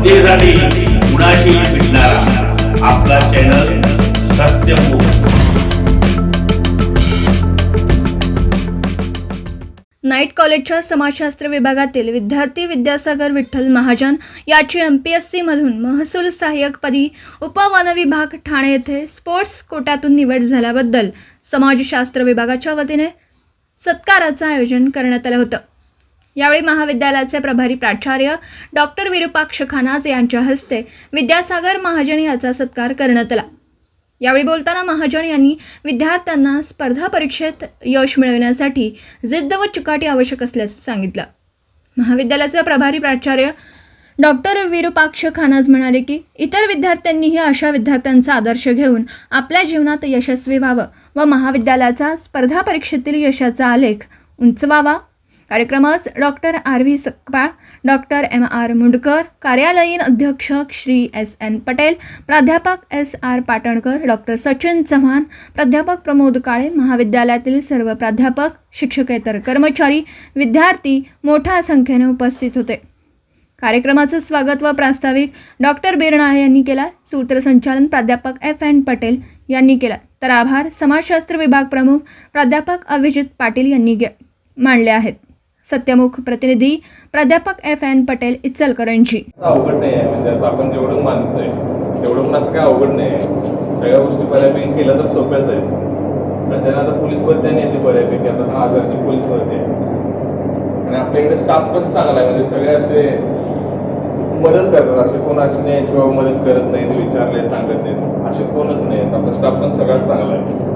सत्तेसाठी कुणाशी भेटणारा आपला चॅनल सत्यमुख नाईट कॉलेजच्या समाजशास्त्र विभागातील विद्यार्थी विद्यासागर विठ्ठल महाजन याची एम पी एस सीमधून महसूल सहाय्यकपदी उपवनविभाग ठाणे येथे स्पोर्ट्स कोट्यातून निवड झाल्याबद्दल समाजशास्त्र विभागाच्या वतीने सत्काराचं आयोजन करण्यात आलं होतं. यावेळी महाविद्यालयाचे प्रभारी प्राचार्य डॉक्टर विरुपाक्ष खानाज यांच्या हस्ते विद्यासागर महाजन याचा सत्कार करण्यात आला. यावेळी बोलताना महाजन यांनी विद्यार्थ्यांना स्पर्धा परीक्षेत यश मिळवण्यासाठी जिद्द व चिकाटी आवश्यक असल्याचं सांगितलं. महाविद्यालयाचे प्रभारी प्राचार्य डॉक्टर विरुपाक्ष खानाज म्हणाले की इतर विद्यार्थ्यांनीही अशा विद्यार्थ्यांचा आदर्श घेऊन आपल्या जीवनात यशस्वी व्हावं व महाविद्यालयाचा स्पर्धा परीक्षेतील यशाचा आलेख उंचवावा कार्यक्रमास doctor R V Sakpal doctor M. R. Mundkar कार्यालयीन अध्यक्ष श्री एस. एन. पटेल प्राध्यापक S. R. Patankar doctor Sachin Chavan प्राध्यापक प्रमोद काळे महाविद्यालयातील सर्व प्राध्यापक शिक्षकेतर कर्मचारी विद्यार्थी मोठ्या संख्येने उपस्थित होते. कार्यक्रमाचं स्वागत व प्रास्ताविक डॉक्टर बिरणाळे यांनी केला. सूत्रसंचालन प्राध्यापक एफ. एन. पटेल यांनी केला. तर आभार. समाजशास्त्र विभाग प्रमुख प्राध्यापक अभिजित पाटील यांनी गे मांडले आहेत. सत्यमुख प्रतिनिधी प्राध्यापक एफ एन पटेल इचलकरंजी. अवघड नाही आहे. म्हणजे असं आपण जेवढं मानतोय तेवढं पण असं काय अवघड नाही आहे. सगळ्या गोष्टी बऱ्यापैकी केल्या तर सोप्याच आहे त्यांना आता पोलीस भरती आणि येते बऱ्यापैकी. आता दहा हजारची पोलीस भरती आहे. आणि आपल्याकडे स्टाफ पण चांगला आहे. म्हणजे सगळे असे मदत करतात. असे कोण असे नाही किंवा मदत करत नाही ते विचारले सांगत नाहीत. असे कोणच नाही आपला स्टाफ पण सगळ्यात चांगला आहे.